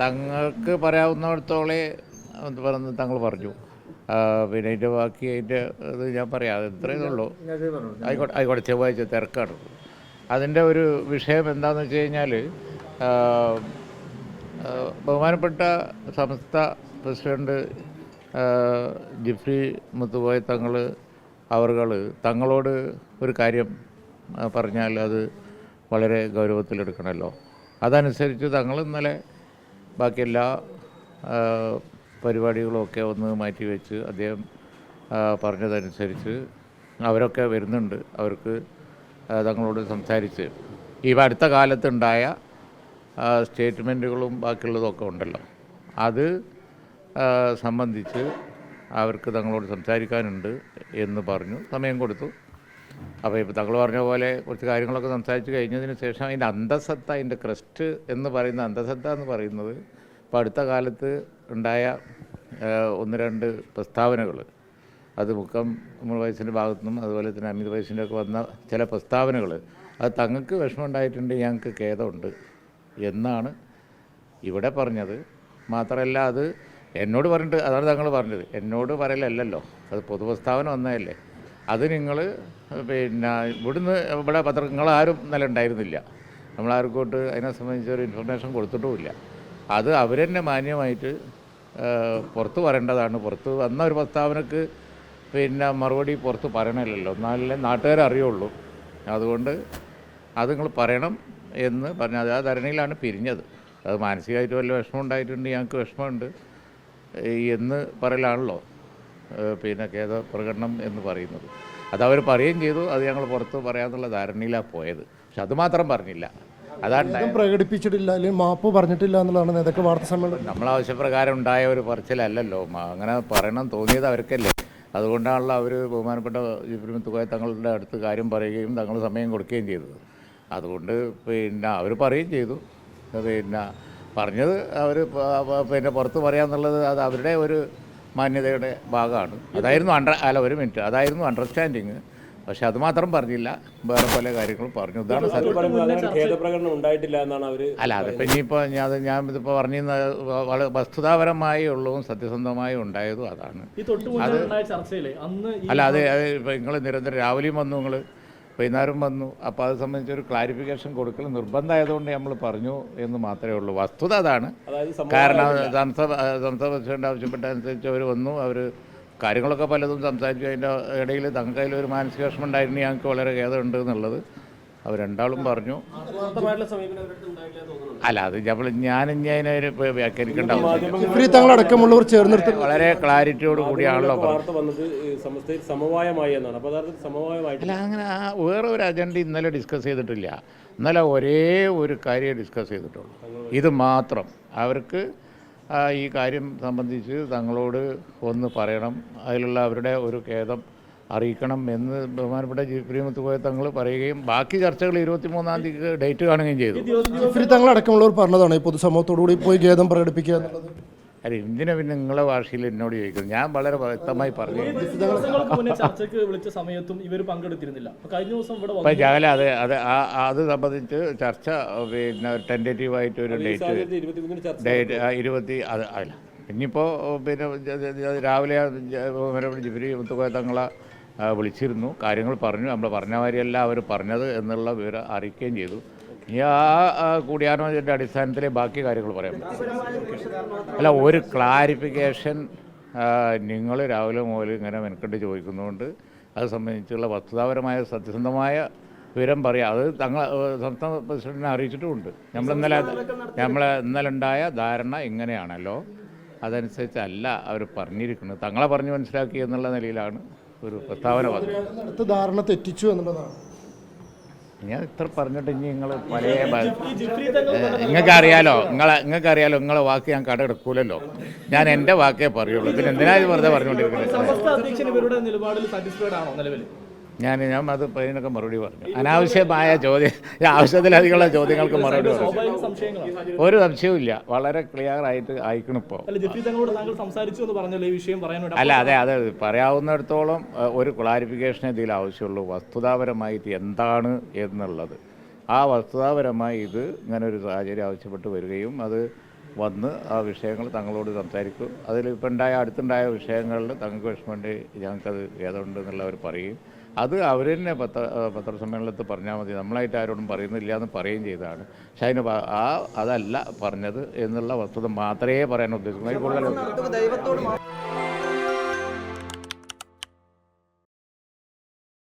തങ്ങൾക്ക് പറയാവുന്നിടത്തോളെ എന്ത് പറഞ്ഞ് തങ്ങൾ പറഞ്ഞു. പിന്നെ അതിന്റെ ബാക്കി അതിന്റെ ഇത് ഞാൻ പറയാം. അത് ഇത്രയേ ഉള്ളൂ. ആയിക്കോട്ടെ ആയിക്കോട്ടെ ചൊവ്വാഴ്ച തിരക്കാണ്. അതിന്റെ ഒരു വിഷയം എന്താണെന്ന് വെച്ച് കഴിഞ്ഞാൽ ബഹുമാനപ്പെട്ട സംസ്ഥ പ്രസിഡന്റ് ജിഫ്രി മുത്തുപോയ തങ്ങൾ അവർകൾ തങ്ങളോട് ഒരു കാര്യം പറഞ്ഞാൽ അത് വളരെ ഗൗരവത്തിലെടുക്കണമല്ലോ അതനുസരിച്ച് തങ്ങൾ ഇന്നലെ ബാക്കി എല്ലാ പരിപാടികളുമൊക്കെ ഒന്ന് മാറ്റിവെച്ച് അദ്ദേഹം പറഞ്ഞതനുസരിച്ച് അവരൊക്കെ വരുന്നുണ്ട്. അവർക്ക് തങ്ങളോട് സംസാരിച്ച്. ഈ അടുത്ത കാലത്തുണ്ടായ സ്റ്റേറ്റ്മെന്റുകളും ബാക്കിയുള്ളതൊക്കെ ഉണ്ടല്ലോ. അത് സംബന്ധിച്ച് അവർക്ക് തങ്ങളോട് സംസാരിക്കാനുണ്ട് എന്ന് പറഞ്ഞു. സമയം കൊടുത്തു. അപ്പോൾ ഇപ്പോൾ തങ്ങൾ പറഞ്ഞ പോലെ കുറച്ച് കാര്യങ്ങളൊക്കെ സംസാരിച്ച് കഴിഞ്ഞതിന് ശേഷം അതിന്റെ അന്തസത്ത അതിന്റെ ക്രസ്റ്റ് എന്ന് പറയുന്ന അന്തസത്ത എന്ന് പറയുന്നത് ഇപ്പോൾ അടുത്ത കാലത്ത് ഉണ്ടായ ഒന്ന് രണ്ട് പ്രസ്താവനകൾ അത് മുക്കം നമ്മൾ വയസ്സിന്റെ ഭാഗത്തു നിന്നും അതുപോലെ തന്നെ അമിത വയസ്സിന്റെ ഒക്കെ വന്ന ചില പ്രസ്താവനകൾ അത് തങ്ങൾക്ക് വിഷമം ഉണ്ടായിട്ടുണ്ട് ഞങ്ങൾക്ക് ഖേദമുണ്ട് എന്നാണ് ഇവിടെ പറഞ്ഞത്. മാത്രമല്ല അത് എന്നോട് പറഞ്ഞിട്ട് അതാണ് തങ്ങൾ പറഞ്ഞത്. എന്നോട് പറയലല്ലല്ലോ. അത് പൊതുപ്രസ്താവന വന്നതല്ലേ. അത് നിങ്ങൾ പിന്നെ ഇവിടുന്ന് ഇവിടെ പത്രങ്ങൾ ആരും ഇന്നലെ ഉണ്ടായിരുന്നില്ല. നമ്മളാർക്കോട്ട് അതിനെ സംബന്ധിച്ച് ഒരു ഇൻഫർമേഷൻ കൊടുത്തിട്ടുമില്ല. അത് അവരെന്നെ മാന്യമായിട്ട് ആ, പുറത്ത് പറയേണ്ടതാണ്. പുറത്ത് വന്ന ഒരു പ്രസ്താവനക്ക് പിന്നെ മറുപടി പുറത്ത് പറയണമല്ലോ എന്നാലേ നാട്ടുകാരെ അറിയുള്ളൂ. അതുകൊണ്ട് അത് നിങ്ങൾ പറയണം എന്ന് പറഞ്ഞ അത് ആ ധരണിയിലാണ് പിരിഞ്ഞത്. അത് മാനസികമായിട്ട് വല്ല വിഷമം ഉണ്ടായിട്ടുണ്ട് ഞങ്ങൾക്ക് വിഷമമുണ്ട് എന്ന് പറയലാണല്ലോ. പിന്നെ ഖേദ പ്രകടനം എന്ന് പറയുന്നത്. അത് അവർ പറയുകയും ചെയ്തു അത് ഞങ്ങൾ പുറത്ത് പറയാമെന്നുള്ള ധാരണയിലാണ് പോയത്. പക്ഷെ അത് മാത്രം പറഞ്ഞില്ല. അതാണ് പ്രകടിപ്പിച്ചിട്ടില്ല അല്ലെങ്കിൽ മാപ്പ് പറഞ്ഞിട്ടില്ല എന്നുള്ളതാണ് നേതാക്കൾ വാർത്താ സമ്മേളനം. നമ്മൾ ആവശ്യപ്രകാരം ഉണ്ടായ ഒരു പറച്ചിലല്ലല്ലോ. അങ്ങനെ പറയണം തോന്നിയത് അവർക്കല്ലേ. അതുകൊണ്ടാണല്ലോ അവർ ബഹുമാനപ്പെട്ട ജിബ്രിമുത്തുകോയ തങ്ങളുടെ അടുത്ത് കാര്യം പറയുകയും തങ്ങൾ സമയം കൊടുക്കുകയും ചെയ്തത്. അതുകൊണ്ട് പിന്നെ അവർ പറയുകയും ചെയ്തു. പിന്നെ പറഞ്ഞത് അവർ പിന്നെ പുറത്ത് പറയാന്നുള്ളത് അത് അവരുടെ ഒരു മാന്യതയുടെ ഭാഗമാണ്. അതായിരുന്നു അണ്ടർ അല്ല ഒരു മിനിറ്റ്. അതായിരുന്നു അണ്ടർസ്റ്റാൻഡിങ് പക്ഷെ അത് മാത്രം പറഞ്ഞില്ല. വേറെ പല കാര്യങ്ങളും പറഞ്ഞു. ഇതാണ് അല്ല അതിപ്പോൾ ഇനിയിപ്പോൾ ഞാൻ ഞാൻ ഇതിപ്പോൾ പറഞ്ഞിരുന്ന വളരെ വസ്തുതാപരമായി ഉള്ളതും സത്യസന്ധമായി ഉണ്ടായതും അതാണ്. ഈ തൊട്ട് മുന്നേ ഉണ്ടായ ചർച്ചയിലെ അന്ന് അല്ല അത് അത് നിങ്ങൾ നിരന്തരം രാവിലെയും വന്നു നിങ്ങൾ വൈകുന്നേരം വന്നു. അപ്പോൾ അത് സംബന്ധിച്ചൊരു ക്ലാരിഫിക്കേഷൻ കൊടുക്കൽ നിർബന്ധമായതുകൊണ്ട് നമ്മൾ പറഞ്ഞു എന്ന് മാത്രമേ ഉള്ളൂ. വസ്തുത അതാണ്. കാരണം സംസ്ഥാന സംസ്ഥാന പ്രസിഡന്റ് ആവശ്യപ്പെട്ട അനുസരിച്ച് അവർ വന്നു. അവർ കാര്യങ്ങളൊക്കെ പലതും സംസാരിച്ചു. അതിന്റെ ഇടയിൽ തങ്ങൾക്ക് ഒരു മാനസിക വിഷമം ഉണ്ടായിരുന്നു ഞങ്ങൾക്ക് വളരെ ഖേദമുണ്ട് എന്നുള്ളത് അവർ രണ്ടാളും പറഞ്ഞു. അല്ല അത് നമ്മൾ ഞാൻ ഇനി അതിനെ വ്യാഖ്യാനിക്കേണ്ട ചേർന്നെടുത്ത് വളരെ ക്ലാരിറ്റിയോട് കൂടിയാണല്ലോ പറഞ്ഞത്. വാർത്ത വന്നത് സമസ്തയിൽ സമവായമായി എന്നാണ്. അപ്പോൾ യഥാർത്ഥത്തിൽ സമവായമായിട്ട് അല്ല അങ്ങനെ ആ വേറെ ഒരു അജണ്ട ഇന്നലെ ഡിസ്കസ് ചെയ്തിട്ടില്ല. ഇന്നലെ ഒരേ ഒരു കാര്യം ഡിസ്കസ് ചെയ്തിട്ടുള്ളൂ. ഇത് മാത്രം. അവർക്ക് ആ, ഈ കാര്യം സംബന്ധിച്ച് തങ്ങളോട് ഒന്ന് പറയണം. അതിലുള്ള അവരുടെ ഒരു ഖേദം അറിയിക്കണം എന്ന് ബഹുമാനപ്പെട്ട പ്രിയമത്ത് പോയ തങ്ങൾ പറയുകയും ബാക്കി ചർച്ചകൾ ഇരുപത്തി മൂന്നാം തീയതി ഡേറ്റ് കാണുകയും ചെയ്തു. ജിഫ്രി തങ്ങൾ അടക്കമുള്ളവർ പറഞ്ഞതാണ് ഈ പൊതുസമൂഹത്തോടുകൂടി പോയി ഖേദം പ്രകടിപ്പിക്കുക എന്നുള്ളത്. അല്ല എന്തിനാ പിന്നെ നിങ്ങളെ ഭാഷയിൽ എന്നോട് ചോദിക്കുന്നത്? ഞാൻ വളരെ വ്യക്തമായി പറഞ്ഞു. ചർച്ചയ്ക്ക് വിളിച്ച സമയത്തും ഇവർ പങ്കെടുത്തിരുന്നില്ല. കഴിഞ്ഞ ദിവസം ഇവിടെ അപ്പം ജാല അത് അതെ ആ- അത് സംബന്ധിച്ച് ചർച്ച പിന്നെ ടെന്റേറ്റീവായിട്ട് ഒരു ഡേറ്റ് ഡേറ്റ് ഇരുപത്തി അത് അല്ല. ഇനിയിപ്പോൾ പിന്നെ രാവിലെ ജ- ബഹുമാനപ്പെട്ട ജിബിരി മുത്തുക്കോയ തങ്ങളെ വിളിച്ചിരുന്നു. കാര്യങ്ങൾ പറഞ്ഞു. നമ്മൾ പറഞ്ഞ മാതിരിയല്ല അവർ പറഞ്ഞത് എന്നുള്ള വിവരം അറിയിക്കുകയും ചെയ്തു. ഇനി ആ കൂടിയാലോചനയുടെ അടിസ്ഥാനത്തിലെ ബാക്കി കാര്യങ്ങൾ പറയാം അല്ല ഒരു ക്ലാരിഫിക്കേഷൻ നിങ്ങൾ രാവിലെ മുതൽ ഇങ്ങനെ മെനക്കെട്ട് ചോദിക്കുന്നതുകൊണ്ട് അത് സംബന്ധിച്ചുള്ള വസ്തുതാപരമായ സത്യസന്ധമായ വിവരം പറയാം. അത് തങ്ങൾ സംസ്ഥാന പ്രസിഡന്റിനെ അറിയിച്ചിട്ടുമുണ്ട്. നമ്മൾ ഇന്നലെ നമ്മൾ ഇന്നലെ ഉണ്ടായ ധാരണ ഇങ്ങനെയാണല്ലോ. അതനുസരിച്ചല്ല അവർ പറഞ്ഞിരിക്കുന്നത്. തങ്ങളെ പറഞ്ഞ് മനസ്സിലാക്കി എന്നുള്ള നിലയിലാണ് ഒരു പ്രസ്താവന അടുത്ത ധാരണ തെറ്റിച്ചു എന്നുള്ളതാണ്. ഞാൻ ഇത്ര പറഞ്ഞിട്ട് ഇനി നിങ്ങൾ പല നിങ്ങൾക്കറിയാലോ നിങ്ങൾ തങ്ങൾ നിങ്ങൾക്ക് അറിയാലോ നിങ്ങളെ നിങ്ങൾക്ക് അറിയാലോ നിങ്ങളെ വാക്ക് ഞാൻ കടമെടുക്കൂലല്ലോ ഞാൻ എന്റെ വാക്കേ പറയുള്ളൂ. പിന്നെ എന്തിനാ ഇത് വെറുതെ പറഞ്ഞുകൊണ്ടിരിക്കുന്നത്? ഞാൻ ഞാൻ അത് അതിനൊക്കെ മറുപടി പറഞ്ഞു. അനാവശ്യമായ ചോദ്യം ആവശ്യത്തിലധികമുള്ള ചോദ്യങ്ങൾക്ക് മറുപടി പറഞ്ഞു. ഒരു സംശയവും ഇല്ല. വളരെ ക്ലിയർ ആയിട്ട് അയക്കണം ഇപ്പോൾ അല്ല അതെ അതെ പറയാവുന്നിടത്തോളം ഒരു ക്ലാരിഫിക്കേഷൻ ഇതിൽ ആവശ്യമുള്ളൂ. വസ്തുതാപരമായിട്ട് എന്താണ് എന്നുള്ളത്. ആ വസ്തുതാപരമായി ഇത് ഇങ്ങനെ ഒരു സാഹചര്യം ആവശ്യപ്പെട്ട് വരികയും അത് വന്ന് ആ വിഷയങ്ങൾ തങ്ങളോട് സംസാരിക്കും. അതിൽ ഇപ്പം ഉണ്ടായ അടുത്തുണ്ടായ വിഷയങ്ങളിൽ തങ്ങൾക്ക് വിഷമമുണ്ട്. ഞങ്ങൾക്കത് ഏതുണ്ട് എന്നുള്ളവർ പറയും. അത് അവർ തന്നെ പത്ര പത്രസമ്മേളനത്തിൽ പറഞ്ഞാൽ മതി. നമ്മളായിട്ട് ആരോടും പറയുന്നില്ല എന്ന് പറയുകയും ചെയ്തതാണ്. പക്ഷേ അതിന് ആ അതല്ല പറഞ്ഞത് എന്നുള്ള വസ്തുത മാത്രമേ പറയാൻ ഉദ്ദേശിക്കുന്നു